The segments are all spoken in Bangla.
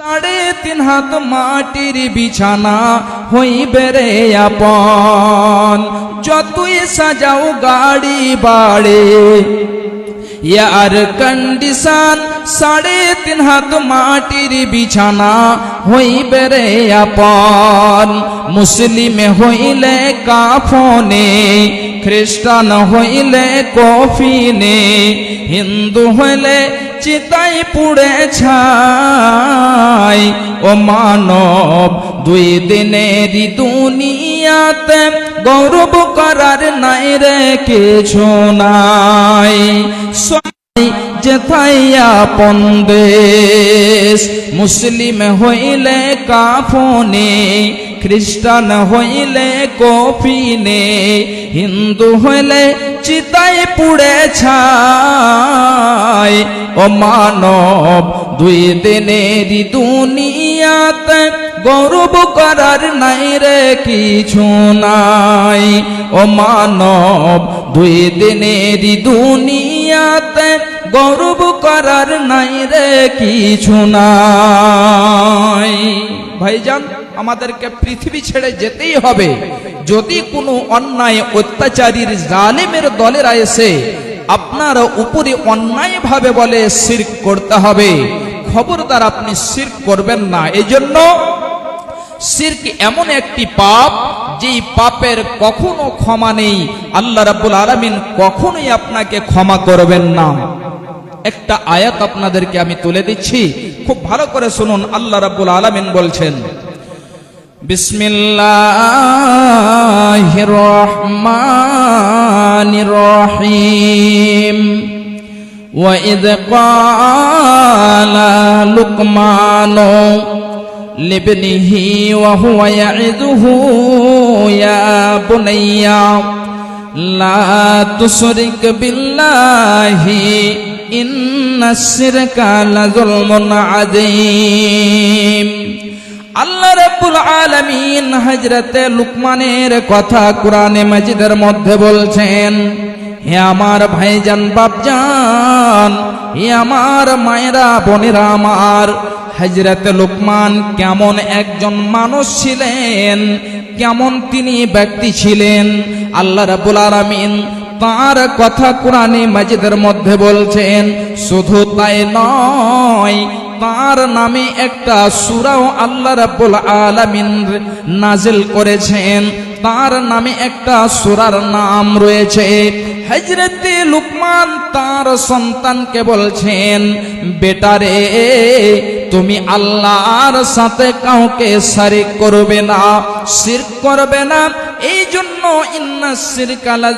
সাড়ে তিন হাত মাটির বিছানা হইবে রে আপন যতই সাজাও গাড়ি বাড়ে ইয়ার কন্ডিশন সাড়ে তিন হাত মাটির বিছানা হইবে রে আপন মুসলিম হইলে কাফনে খ্রিস্টান হইলে কফিনে হিন্দু হইলে চিতাই পুড়ে ছাই। ও মানব, দুই দিনের দুনিয়াতে গৌরব করার নাই রে কিছু নাই। যেথাইয়া পন্দেশ মুসলিম হইলে কাফনে, খ্রিস্টান হইলে কফিনে, হিন্দু হইলে চিতাই পুড়ে ছাই। ও মানব, দুই দিনের দুনিয়াতে গৌরব করার নাই রে কিছু নাই। ও মানব, দুই দিনের দুনিয়াতে গৌরব করার নাই রে কিছু নাই। ভাইজান আমাদেরকে পৃথিবী ছেড়ে যেতেই হবে। যদি কোনো অন্যায় অত্যাচারীর জালিমের দলেরা এসে আপনার উপরে অন্যায় ভাবে বলে শির করতে হবে, খবরদার আপনি শির করবেন না। এই জন্য শিরক এমন একটি পাপ, যেই পাপের কখনো ক্ষমা নেই। আল্লাহ রাব্বুল আলামিন কখনোই আপনাকে ক্ষমা করবেন না। একটা আয়াত আপনাদেরকে আমি তুলে দিচ্ছি। খুব ভালো করে শুনুন, আল্লাহ রাব্বুল আলামিন বলছেন بسم الله الرحمن الرحيم. وإذ قال لقمان لابنه وهو يعده يا بني لا تشرك بالله إن الشرك لظلم عظيم. আল্লাহ রাব্বুল আলামিন হযরতে লুকমানের কথা কোরআনে মাজিদের মধ্যে বলছেন, হে আমার ভাইজান, বাপজান, হে আমার মায়েরা, বোনেরা আমার হজরত লোকমান কেমন একজন মানুষ ছিলেন, কেমন তিনি ব্যক্তি ছিলেন? আল্লাহ রাবুল আলমিন তার কথা কোরআনে মাজিদের মধ্যে বলছেন, শুধু তাই নয় তার নামে একটা সুরাও আল্লাহ রাব্বুল আলামিন নাজিল করেছেন। তার নামে একটা সুরার নাম রয়েছে হজরতে লুকমান তার সন্তানকে বলছেন বেটারে তুমি আল্লাহর সাথে কাউকে সারিক করবে না শির করবে না। এই জন্য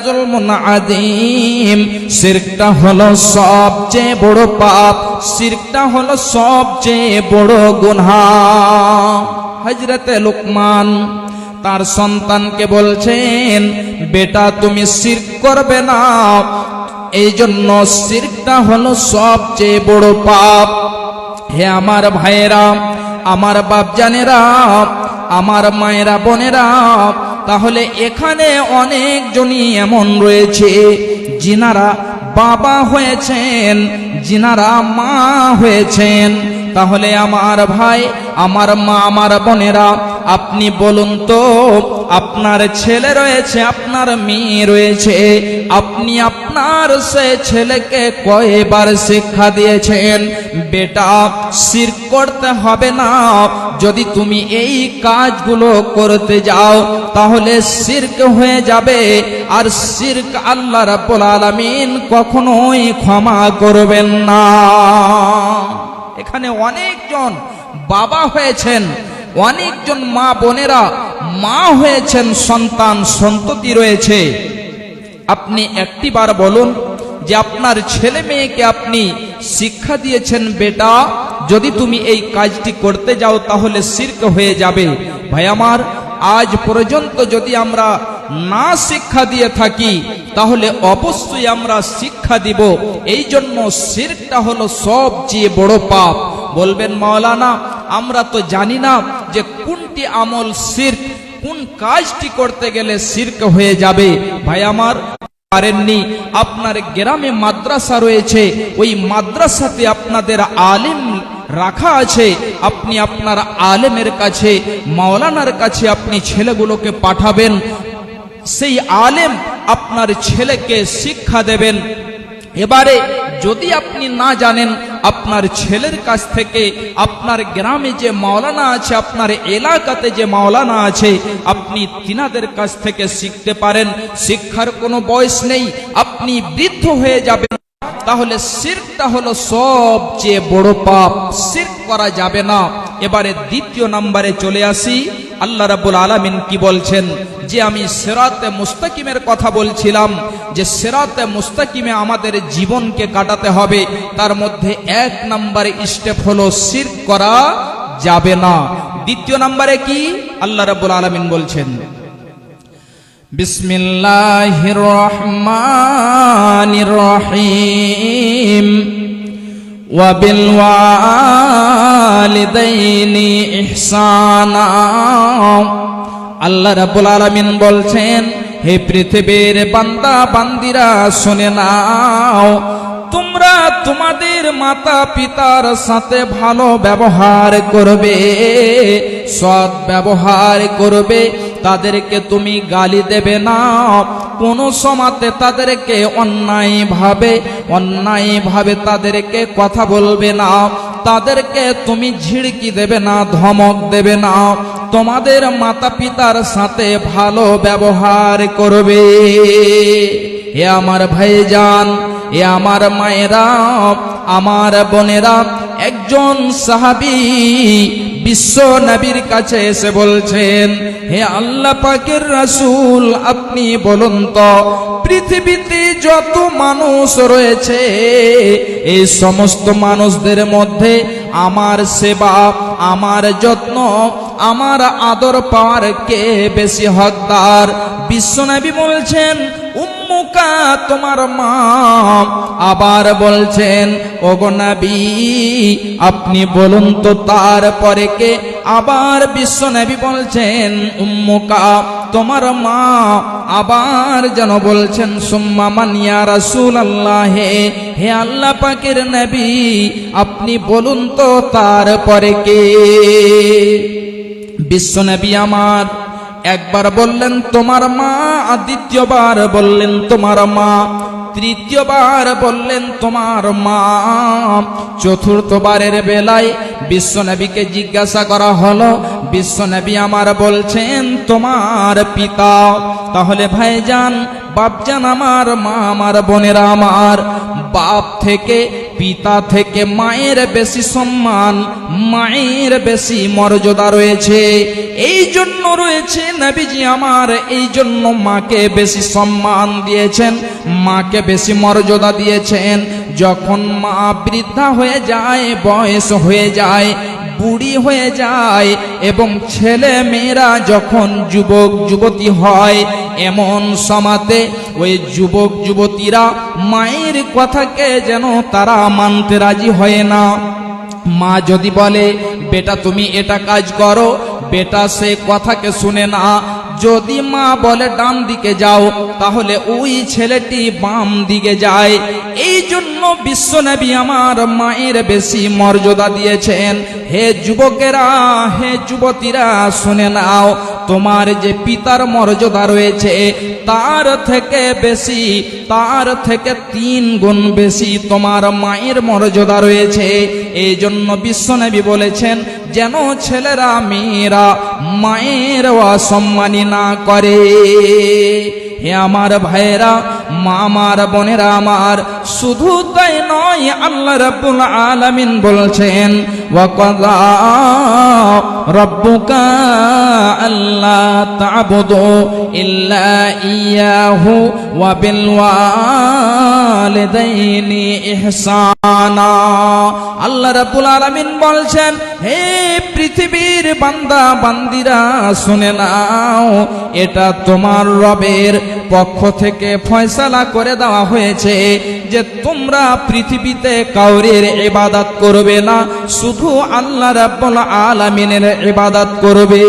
জুলমুন আদিম শিরকটা হলো সবচেয়ে বড় পাপ শিরকটা হলো সবচেয়ে বড় গুনাহ। হজরতে লুকমান তার সন্তানকে বলছেন, বেটা, তুমি শির করবে না। এই জন্য শিরকটা হলো সবচেয়ে বড় পাপ। হে আমার ভাইয়েরা, আমার বাপজানেরা, আমার মায়েরা বোনেরা তাহলে এখানে অনেকজনই এমন রয়েছে যিনারা বাবা হয়েছেন যিনারা মা হয়েছেন। তাহলে আমার ভাই, আমার মা, আমার বোনেরা, আপনি বলুন তো, আপনার ছেলে রয়েছে, আপনার মেয়ে রয়েছে, আপনি আপনার সে ছেলেকে কয়বার শিক্ষা দিয়েছেন? বেটা, শির করতে হবে না। যদি তুমি এই কাজগুলো করতে যাও, তাহলে শির্ক হয়ে যাবে। আর শির্ক আল্লাহ রাব্বুল আলামিন কখনোই ক্ষমা করবেন না। এখানে অনেকজন বাবা হয়েছেন, অনেকজন মা বোনেরা, মা হয়েছেন, সন্তান, সন্ততি রয়েছে। আপনি একটিবার বলুন যে আপনার ছেলে মেয়েকে আপনি শিক্ষা দিয়েছেন, বেটা, যদি তুমি এই কাজটি করতে যাও তাহলে শির্ক হয়ে যাবে। ভাই আমার, আজ পর্যন্ত যদি আমরা না শিক্ষা দিয়ে থাকি, তাহলে অবশ্যই আমরা শিক্ষা দিব। এই জন্য শিরকটা হলো সবচেয়ে বড় পাপ। বলবেন, মাওলানা, আমরা তো জানি না যে কোনটি আমল শির্ক, কোন কাজটি করতে গেলে শির্ক হয়ে যাবে। ভাই আমার, পারেননি, আপনার গ্রামে মাদ্রাসা রয়েছে, ওই মাদ্রাসাতে আপনাদের আলিম রাখা আছে, আপনি আপনার আলেমের কাছে, মাওলানার কাছে আপনি ছেলেগুলোকে পাঠাবেন সেই আলেম আপনার ছেলেকে শিক্ষা দেবেন। এবারে যদি আপনি না জানেন, আপনার ছেলের কাছ থেকে আপনার গ্রামে যে মাওলানা আছে, আপনার এলাকাতে যে মাওলানা আছে, আপনি তিনাদের কাছ থেকে শিখতে পারেন। শিক্ষার কোনো বয়স নেই। আপনি বৃদ্ধ হয়ে যাবেন। তাহলে সিরকটা হলো সবচেয়ে বড় পাপ। সিরক করা যাবে না। এবারে দ্বিতীয় নম্বরে চলে আসি। আল্লাহ রাবুল আলমিন কি বলছেন? যে আমি সেরাতে মুস্তাকিমের কথা বলছিলাম, যে সেরাতে মুস্তাকিমে আমাদের জীবনকে কাটাতে হবে, তার মধ্যে এক নম্বরে স্টেপ হলো সির করা যাবে না। দ্বিতীয় নম্বরে কি? আল্লাহ রাবুল আলমিন বলছেন বিসমিল্লাহ রহমান রহিম। وبالوالدين إحسانا আল্লাহ রাব্বুল আলামিন বলছেন হে পৃথিবীর বান্দা বান্দিরা শুনে নাও তোমরা তোমাদের মাতা পিতার সাথে ভালো ব্যবহার করবে, সৎ ব্যবহার করবে, তাদেরকে তুমি গালি দেবে না। কোনো সমাতে তাদেরকে অন্যায় ভাবে অন্যায় ভাবে তাদেরকে কথা বলবে না। তাদেরকে তুমি ঝিড়কি দেবে না, ধমক দেবে না। তোমাদের মাতা পিতার সাথে ভালো ব্যবহার করবে। হে আমার ভাইজান এ আমার মায়েরা, আমার বোনেরা, একজন সাহাবি বিশ্ব নবীর কাছে এসে বলছেন, হে আল্লাহ পাকের রাসূল, আপনি বলুন তো, পৃথিবীতে যত মানুষ রয়েছে, এই সমস্ত মানুষদের মধ্যে আমার সেবা, আমার যত্ন, আমার আদর পাওয়ার কে বেশি হকদার? বিশ্বনবী বলছেন উম্মুকা তোমার মা আবার বলছেন, ওগো নবী, আপনি বলুন তো তারপরে কে? আবার বিশ্বনবী বলছেন উম্মুকা তোমার মা। আবার যেন বলছেন, সুম্মা মানিয়া রাসূল আল্লাহ হে আল্লাহ পাকের নবী, আপনি বলুন তো তারপরে কে? বিশ্বনবী আমার একবার বললেন, তোমার মা দ্বিতীয়বার বললেন, তোমার মা তৃতীয়বার বললেন, তোমার মা চতুর্থবারের বেলায় বিশ্বনবীকে জিজ্ঞাসা করা হলো। বিশ্বনবী আমার বলছেন, তোমার পিতা তাহলে ভাইজান, বাপজান আমার, মা আমার, বোনেরা আমার, বাপ থেকে পিতা থেকে মায়ের বেশি সম্মান, মায়ের বেশি মর্যাদা রয়েছে। এই জন্য রয়েছে নবীজি আমার এই জন্য মাকে বেশি সম্মান দিয়েছেন, মাকে বেশি মর্যাদা দিয়েছেন। যখন মা বৃদ্ধা হয়ে যায়, বয়স হয়ে যায়, বুড়ি হয়ে যায় এবং ছেলে মেয়েরা যখন যুবক, যুবতী হয়, এমন সমাতে ওই যুবক, যুবতীরা মায়ের কথাকে যেন তারা মানতে রাজি হয় না। মা যদি বলে, বেটা, তুমি এটা কাজ করো, বেটা সে কথাকে শুনে না। যদি মা বলে, ডান দিকে যাও, তাহলে ওই ছেলেটি বাম দিকে যায়। এই জন্য বিশ্বনবী আমার মায়ের বেশি মর্যাদা দিয়েছেন। হে যুবকেরা, হে যুবতীরা, শুনে নাও তোমার যে পিতার মর্যাদা রয়েছে, তার থেকে বেশি, তার থেকে তিন গুণ বেশি তোমার মায়ের মর্যাদা রয়েছে। এই জন্য বিশ্বনবী বলেছেন, যেন ছেলেরা, মেয়েরা মায়ের অসম্মানী না করে। হে আমার ভাইয়েরা মা আমার বোনেরা আমার, শুধু তাই নয়, আল্লাহ রাব্বুল আলামিন বলছেন রব্বুকা আল্লাহ তা'বুদু ইল্লা ওয়া আল্লাহ রাব্বুল আলামিন বলছেন, হে পৃথিবীর বান্দা, বান্দিরা, শুনে নাও, এটা তোমার রবের পক্ষ থেকে ফয়সালা করে দেওয়া হয়েছে যে তোমরা পৃথিবীতে কাউরের ইবাদত করবে না, শুধু আল্লাহ রাব্বুল আলামিনের ইবাদত করবে।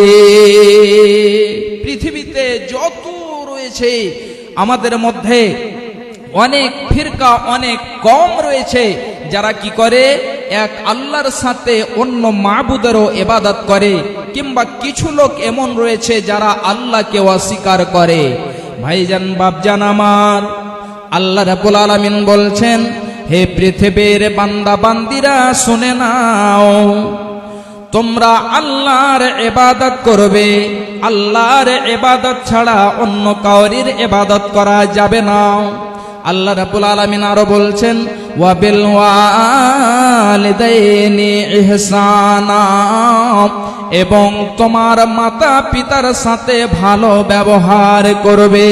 পৃথিবীতে যত রয়েছে, আমাদের মধ্যে অনেক ফিরকা, অনেক কম রয়েছে, যারা কি করে? এক আল্লাহর সাথে অন্য মাবুদেরও এবাদত করে, কিংবা কিছু লোক এমন রয়েছে যারা আল্লাহকে অস্বীকার করে। ভাইজান বাবজান আমার, আল্লাহ রাবুল আলামিন বলছেন, হে পৃথিবীর বান্দা বান্দিরা, শুনে নাও। তোমরা আল্লাহর এবাদত করবে, আল্লাহর এবাদত ছাড়া অন্য কাউরির এবাদত করা যাবে না। আল্লাহ রাব্বুল আলামিন আরও বলছেন এবং তোমার মাতা পিতার সাথে ভালো ব্যবহার করবে।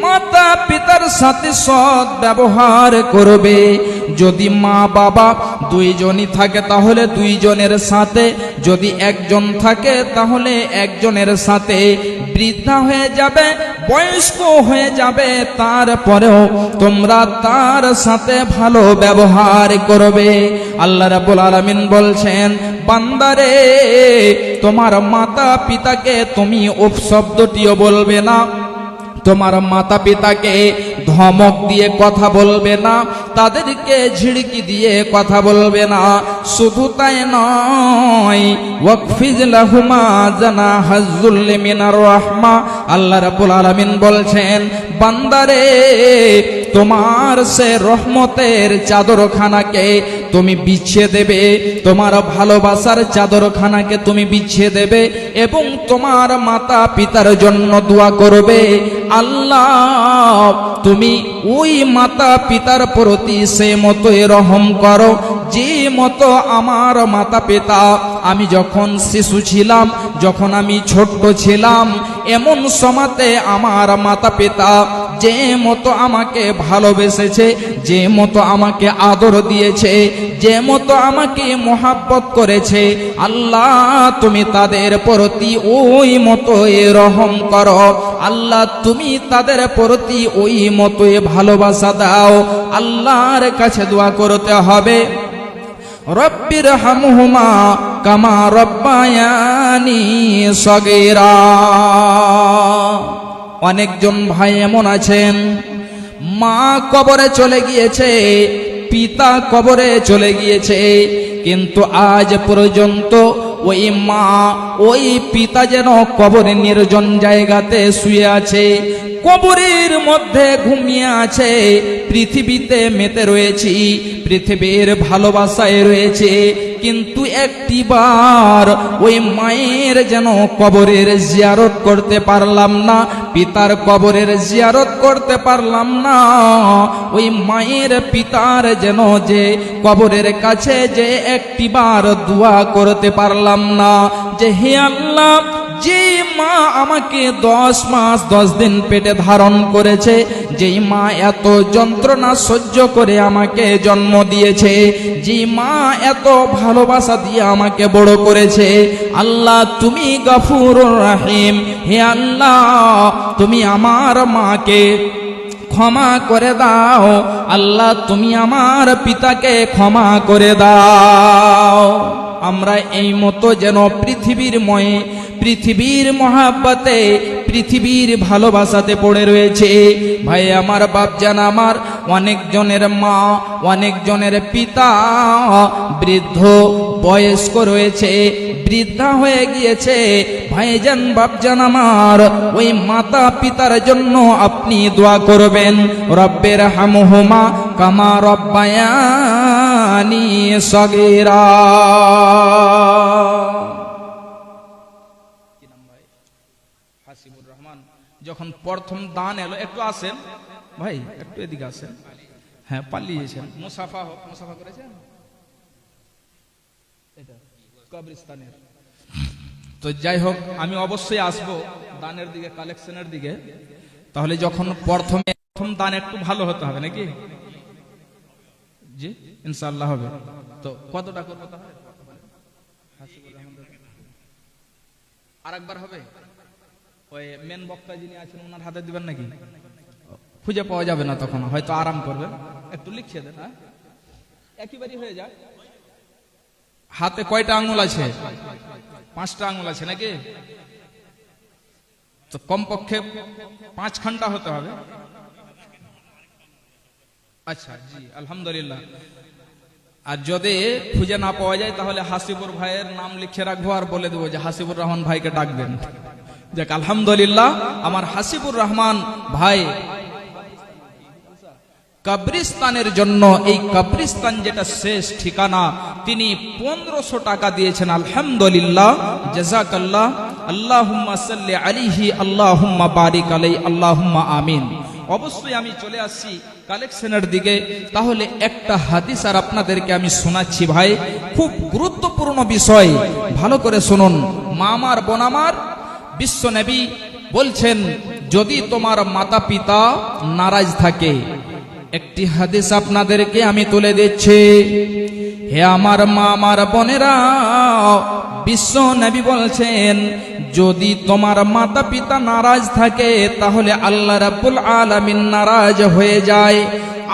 মাতা পিতার সাথে সৎ ব্যবহার করবে। যদি মা বাবা দুইজনই থাকে, তাহলে দুইজনের সাথে। যদি একজন থাকে, তাহলে একজনের সাথে। বৃদ্ধা হয়ে যাবে বয়স্ক হয়ে যাবে, তারপরেও তোমরা তার সাথে ভালো ব্যবহার করবে। আল্লাহ রাবুল আলমিন বলছেন, বান্দারে, তোমার মাতা পিতাকে তুমি উপশব্দটিও বলবে না। তোমার মাতা পিতাকে ধমক দিয়ে কথা বলবে না, তাদেরকে ঝিড়কি দিয়ে কথা বলবে না, শুধু তাই নয়, ওয়াকফিজ লাহুমা জানা হাজুল মিনার রহমা, আল্লাহ রাব্বুল আলামিন বলছেন, বান্দারে, তোমার সে রহমতের চাদরখানাকে তুমি বিছিয়ে দেবে, তোমার ভালোবাসার চাদরখানাকে তুমি বিছিয়ে দেবে এবং তোমার মাতা পিতার জন্য দোয়া করবে। আল্লাহ, তুমি ওই মাতা পিতার প্রতি সে মতোই রহম করো। যে মতো আমার মাতা পিতা আমি যখন শিশু ছিলাম, যখন আমি ছোট্ট ছিলাম এমন সমাতে আমার মাতা পিতা যে মতো আমাকে ভালোবেসেছে, যে মতো আমাকে আদর দিয়েছে, যে মতো আমাকে মোহাব্বত করেছে, আল্লাহ তুমি তাদের প্রতি ওই মতো রহম করো। আল্লাহ তুমি তাদের প্রতি ওই মতো ভালোবাসা দাও। আল্লাহর কাছে দোয়া করতে হবে। রব্বির হামহুমা কামা রব্বায়ানি সগেরা। অনেকজন ভাই এমন আছেন, মা কবরে চলে গিয়েছে, পিতা কবরে চলে গিয়েছে, কিন্তু আজ পর্যন্ত ওই মা, ওই পিতা যেন কবরে নির্জন জায়গাতে শুয়ে আছে, কবরের মধ্যে ঘুমিয়ে আছে, পৃথিবীতে মেতে রয়েছি, পৃথিবীর ভালোবাসায় রয়েছে কিন্তু একটি বার ওই মায়ের যেন কবরের জিয়ারত করতে পারলাম না, পিতার কবরের জিয়ারত করতে পারলাম না, ওই মায়ের পিতার যেন যে কবরের কাছে যে একটি বার দোয়া করতে পারলাম না, যে হে আল্লাহ যে মা আমাকে দশ মাস, দশ দিন পেটে ধারণ করেছে যেই মা এত যন্ত্রণা সহ্য করে আমাকে জন্ম দিয়েছে, যে মা এত ভালোবাসা দিয়ে আমাকে বড় করেছে, আল্লাহ তুমি গফুর রাহিম, হে আল্লাহ তুমি আমার মাকে ক্ষমা করে দাও, আল্লাহ তুমি আমার পিতাকে ক্ষমা করে দাও। আমরা এই মতো যেন পৃথিবীর ময়ে পৃথিবীর মহাব্বতে, পৃথিবীর ভালোবাসাতে পড়ে রয়েছে। ভাই, আমার বাপজান আমার অনেক জনের মা অনেক জনের পিতা, বৃদ্ধ বয়স্ক রয়েছে, বৃদ্ধা হয়ে গিয়েছে। ভাইজান, বাপজান আমার, ওই মাতা পিতার জন্য আপনি দোয়া করবেন। রব্বের হামহুমা কামা রব্বায়ানি সগেরা। যখন প্রথম দান এলো, একটু আসেন। ভাই, একটু এদিকে আসেন। হ্যাঁ পালিয়েছেন। মুসাফা হোক, মুসাফা করেছেন? কবরিস্তানের তো যাই হোক, আমি অবশ্যই আসব দানের দিকে, কালেকশনের দিকে। তাহলে যখন প্রথমে প্রথম দান একটু ভালো হতে হবে, নাকি? জি ইনশাল্লাহ হবে। তো কতটা করব তাহলে? আরেকবার হবে? ওই মেন বক্তা যিনি আছেন, ওনার হাতে দিবেন নাকি? খুঁজে পাওয়া যাবে না তখন, হয়তো আরাম করবেন একটু লিখছে দেন হ্যাঁ? একইবারই হয়ে যাক। হাতে কয়টা আঙুল আছে? পাঁচটা আঙুল আছে নাকি? তো কমপক্ষে পাঁচ ঘণ্টা হতে হবে। আচ্ছা জি, আলহামদুলিল্লাহ। আর যদি খুঁজে না পাওয়া যায়, তাহলে হাসিবুর ভাইয়ের নাম লিখে রাখব আর বলে দেবো যে হাসিবুর রহমান ভাইকে ডাকবেন। যাক, আলহামদুলিল্লাহ, আমার হাসিবুর রহমান ভাই কবরিস্তানের জন্য, এই কবরিস্তান যেটা শেষ ঠিকানা, তিনি পনেরোশো টাকা দিয়েছেন, আলহামদুলিল্লাহ, জাজাকাল্লাহ আলিহি বারিক আলাই আমিন। অবশ্যই আমি চলে আসছি কালেকশনের দিকে, তাহলে একটা হাদিস আর আপনাদেরকে আমি শোনাচ্ছি ভাই, খুব গুরুত্বপূর্ণ বিষয়, ভালো করে শুনুন, মামার বোনামার বিশ্ব নবী বলছেন, যদি তোমার মাতা পিতা নারাজ থাকে, একটি হাদিস আপনাদেরকে আমি তুলে দিচ্ছি। হে আমার মা, আমার বোনেরা বিশ্ব নবী বলছেন, যদি তোমার মাতা পিতা নারাজ থাকে, তাহলে আল্লাহ রাব্বুল আলামিন নারাজ হয়ে যায়।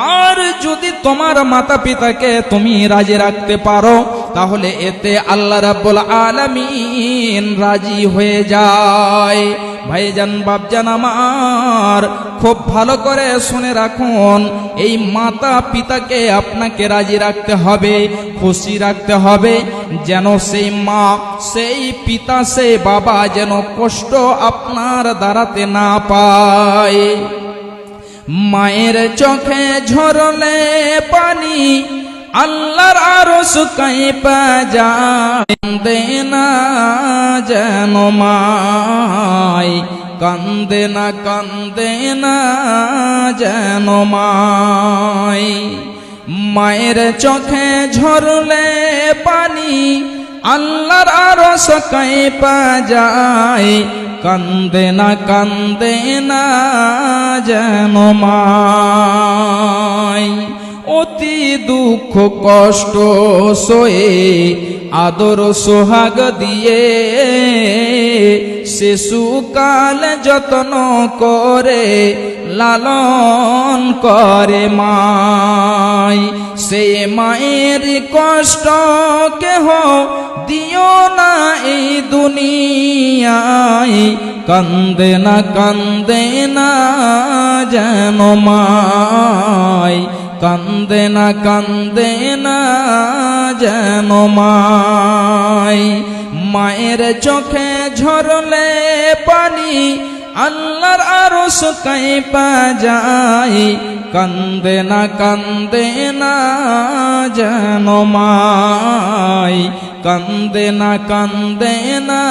আর যদি তোমার মাতা পিতাকে তুমি রাজি রাখতে পারো, তাহলে এতে আল্লাহ রাব্বুল আলামিন রাজি হয়ে যায়। ভাইজান, বাপজান আমার, খুব ভালো করে শুনে রাখুন, এই মাতা পিতাকে আপনাকে রাজি রাখতে হবে, খুশি রাখতে হবে, যেন সেই মা, সেই পিতা, সেই বাবা যেন কষ্ট আপনার দাঁড়াতে না পায়। মায়ের চোখে ঝরলে পানি, আল্লাহর আরও শুকাই পা যায় না যেন মাই কান্দে না কান্দে না যেন মাই মায়ের চোখে ঝরলে পানি, আল্লাহর আরও সকাই পা যায় কান্দে না কান্দে না যেন মাই অতি দুঃখ, কষ্ট, সয়ে আদর, সোহাগ দিয়ে শিশুকাল যত্ন করে, লালন করে মাই। সে মায়ের কষ্ট কেহ দিও না এই দুনিয়ায়। কান্দে না কান্দে না যেন মাই। কান্দে না কান্দে না যেন মাই মায়ের চোখে ঝরলে পানি, আল্লাহর আরও শুকাই যায়। কান্দে না কান্দে না যেন মাই কান্দে না কান্দে না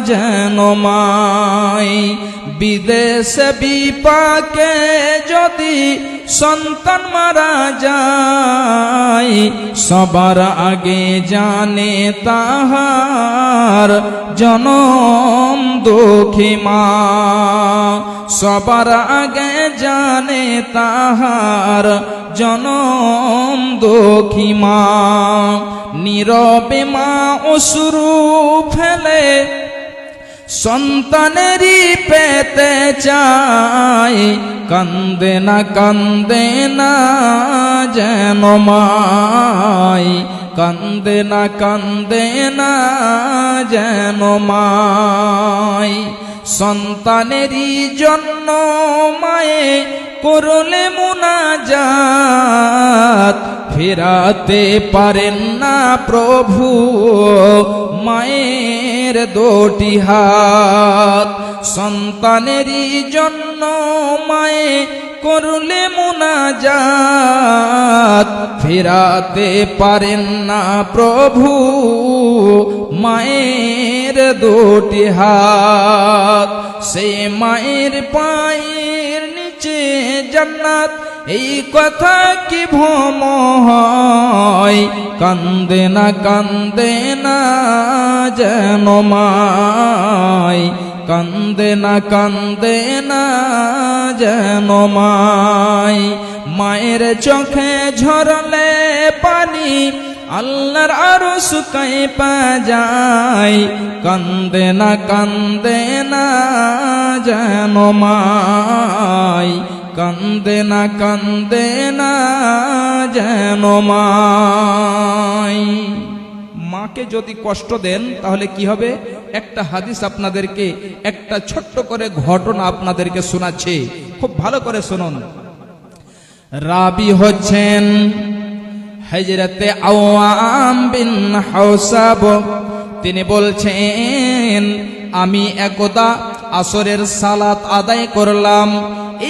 যেন মাই বিদেশ বিপাকে যদি সন্তান মারা যায়, সবার আগে জানে তাহার জনম দুঃখী মা। সবার আগে জানে তাহার জনম দুঃখী মা। নীরবে মা অসুরু ফেলে সন্তানেরই পেতে চাই। কান্দে না কান্দে না যেন মাই। কান্দে না কান্দে না যেন মাই। সন্তানেরই জন্য মায়ে করলে মুনাজাত। ফেরাতে পারেন না প্রভু মায়ের দুটি হাত। সন্তানেরই জন্য মায়ে করলে মুনাজাত। ফেরাতে পারেন না প্রভু মায়ের দুটি হাত। সে মায়ের পায়ের নিচে জান্নাত। এই কথা কি ভ্রম হয়? কান্দে না কান্দে না যেন মাই কান্দে না কান্দে না যেন মাই মায়ের চোখে ঝরলে পানি আল্লাহর আরও শুকাই পা যায়, কান্দে না কান্দে না যেন মাই কান্দে না কান্দে না যেন মাই মাকে যদি কষ্ট দেন, তাহলে কি হবে? একটা হাদিস আপনাদেরকে, একটা ছোট্ট করে ঘটনা আপনাদেরকে শোনাচ্ছে। খুব ভালো করে শুনুন। রাবি হচ্ছেন হজরতে আওয়াম বিন হাউসাব তিনি বলছেন, আমি একদা আসরের সালাত আদায় করলাম।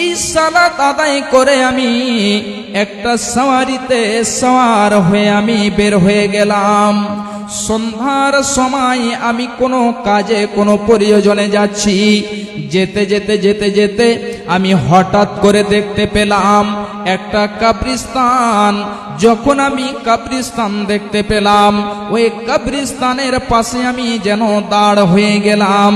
এই সালাত আদায় করে আমি একটা সাওয়ারিতে সওয়ার হয়ে আমি বের হয়ে গেলাম। সন্ধ্যার সময় আমি কোনো কাজে, কোনো প্রয়োজনে যাচ্ছি। যেতে যেতে যেতে যেতে আমি হঠাৎ করে দেখতে পেলাম একটা কাবরিস্তান যখন আমি কাবরিস্তান দেখতে পেলাম, ওই কাবরিস্তানের পাশে আমি যেন দাঁড় হয়ে গেলাম।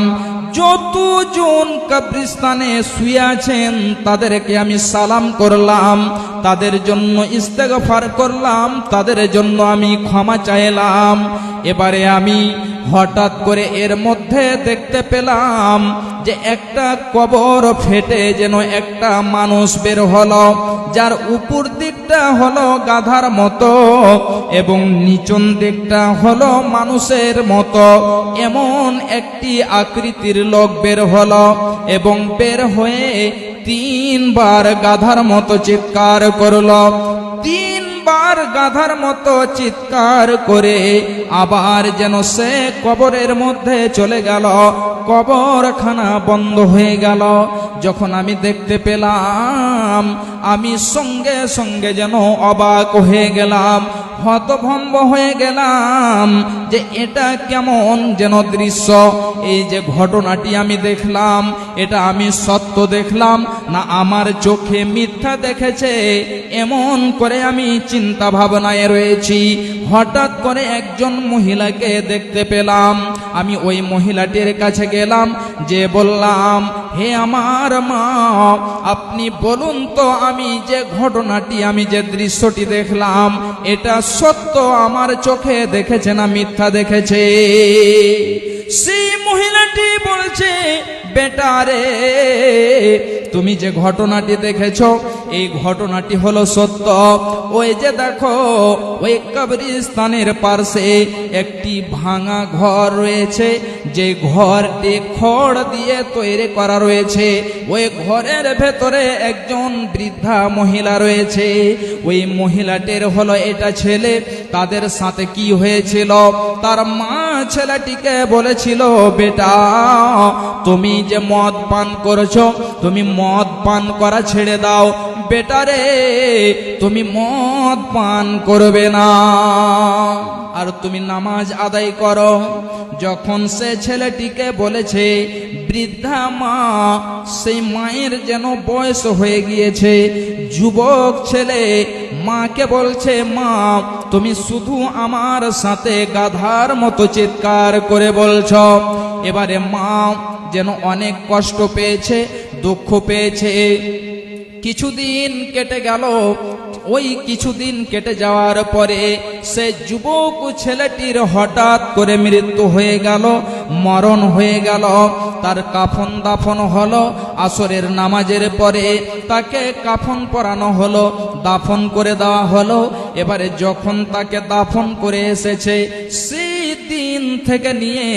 যতজন কবরিস্তানে শুয়ে আছেন, তাদেরকে আমি সালাম করলাম, তাদের জন্য ইস্তেগফার করলাম, তাদের জন্য আমি ক্ষমা চাইলাম। এবারে আমি হঠাৎ করে এর মধ্যে দেখতে পেলাম যে একটা কবর ফেটে যেন একটা মানুষ বের হলো, যার উপর দিকটা হলো গাধার মতো এবং নিচন দিকটা হলো মানুষের মতো। এমন একটি আকৃতির লোক বের হলো এবং বের হয়ে তিনবার গাধার মতো চিৎকার করল। তিনবার গাধার মতো চিৎকার করে আবার যেন সে কবরের মধ্যে চলে গেল। কবরখানা বন্ধ হয়ে গেল। যখন আমি দেখতে পেলাম, আমি সঙ্গে সঙ্গে যেন অবাক হয়ে গেলাম, হতভম্ব হয়ে গেলাম যে এটা কেমন যেন দৃশ্য। এই যে ঘটনাটি আমি দেখলাম, এটা আমি সত্য দেখলাম, না আমার চোখে মিথ্যা দেখেছে, এমন করে আমি চিন্তা ভাবনায় রয়েছি। হঠাৎ করে একজন মহিলাকে দেখতে পেলাম। আমি ওই মহিলাটির কাছে গেলাম, যে বললাম, হে আমার মা, আপনি বলুন তো আমি যে ঘটনাটি, আমি যে দৃশ্যটি দেখলাম, এটা সত্য আমার চোখে দেখেছে না মিথ্যা দেখেছে? সেই মহিলাটি বলছে বেটারে, তুমি যে ঘটনাটি দেখেছ, এই ঘটনাটি হলো সত্য। ওই যে দেখো, ওই কবরিস্তানের পার্শ্বে একটি ভাঙা ঘর রয়েছে। যে ঘরটি খড় দিয়ে তৈরি করা রয়েছে, ওই ঘরের ভেতরে একজন বৃদ্ধা মহিলা রয়েছে। ওই মহিলাটির হলো এটা ছেলে, তাদের সাথে কি হয়েছিল? তার মা ছেলেটিকে বলেছিল, বেটা, তুমি যে মদ পান করেছ, তুমি মদ পান করা ছেড়ে দাও বেটারে, তুমি মদ পান করবে না। আর তুমি নামাজ আদায় করো। যখন সে ছেলেটিকে বলেছে, বৃদ্ধা মা, সেই মায়ের যেন বয়স হয়ে গিয়েছে। যুবক ছেলে, মাকে বলছে, মা, তুমি শুধু আমার সাথে গাধার মতো চিৎকার করে বলছ। এবারে মা যেন অনেক কষ্ট পেয়েছে, দুঃখ পেয়েছে। কিছুদিন কেটে গেল। ওই কিছুদিন কেটে যাওয়ার পরে সে যুবক ছেলেটির হঠাৎ করে মৃত্যু হয়ে গেল, মরণ হয়ে গেল। তার কাফন দাফন হলো, আসরের নামাজের পরে তাকে কাফন পরানো হলো, দাফন করে দেওয়া হলো। এবারে যখন তাকে দাফন করে এসেছে সেই দিন থেকে নিয়ে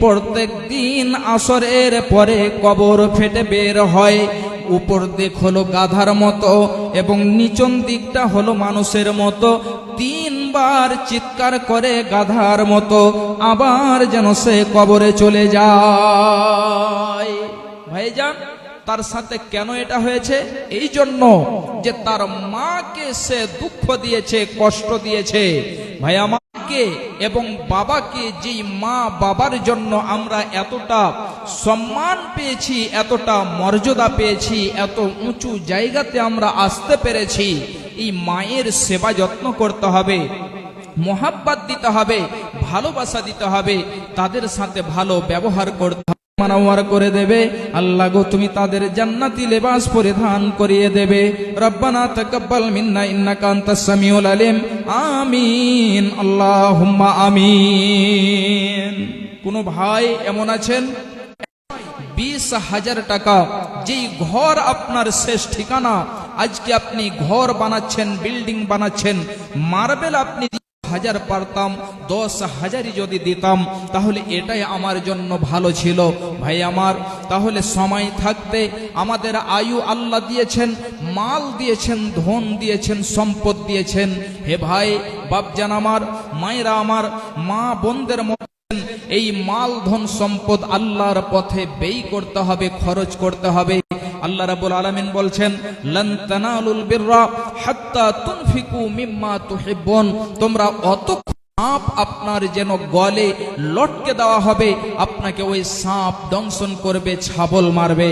প্রত্যেক দিন আসরের পরে কবর ফেটে বের হয়। উপর দিক হলো গাধার মতো এবং নিচন দিকটা হলো মানুষের মতো। তিনবার চিৎকার করে গাধার মতো, আবার যেন সে কবরে চলে যায়। ভাইজান, তার সাথে কেন এটা হয়েছে? এই জন্য যে তার মাকে সে দুঃখ দিয়েছে, কষ্ট দিয়েছে। ভাই, আমাকে এবং বাবাকে যেই মা বাবার জন্য আমরা এতটা সম্মান পেয়েছি, এতটা মর্যাদা পেয়েছি, এত উঁচু জায়গাতে আমরা আসতে পেরেছি। এই মায়ের সেবা যত্ন করতে হবে, মোহাব্বাত দিতে হবে, ভালোবাসা দিতে হবে, তাদের সাথে ভালো ব্যবহার করতে হবে। মানাওয়ার করে দেবে, আল্লাহ গো, তুমি তাদের জান্নাতি লেবাস পরিধান করিয়ে দেবে। রব্বানা তাকাব্বাল মিন্না সামিউল আলিম। আমিন। কোন ভাই এমন আছেন? বিশ হাজার টাকা। যেই ঘর আপনার শেষ ঠিকানা, আজকে আপনি ঘর বানাচ্ছেন, বিল্ডিং বানাচ্ছেন, মার্বেল আপনি হাজার পারতাম, দশ হাজারই যদি দিতাম, তাহলে এটাই আমার জন্য ভালো ছিল। ভাই আমার, তাহলে সময় থাকতে আমাদের আয়ু আল্লাহ দিয়েছেন, মাল দিয়েছেন, ধন দিয়েছেন, সম্পদ দিয়েছেন। হে ভাই, বাপজান আমার, মায়েরা আমার, মা বোনদের মধ্যে এই মাল, ধন, সম্পদ আল্লাহর পথে ব্যয় করতে হবে, খরচ করতে হবে। আল্লাহ রাবুল আলমিন বলছেন, লান তানালুল বিররা হাত্তা তুনফিকু মিম্মা তুহিব্বুন। তোমরা অত সাপ আপনার যেন গলে লটকে দেওয়া হবে, আপনাকে ওই সাপ দংশন করবে ছাবল মারবে।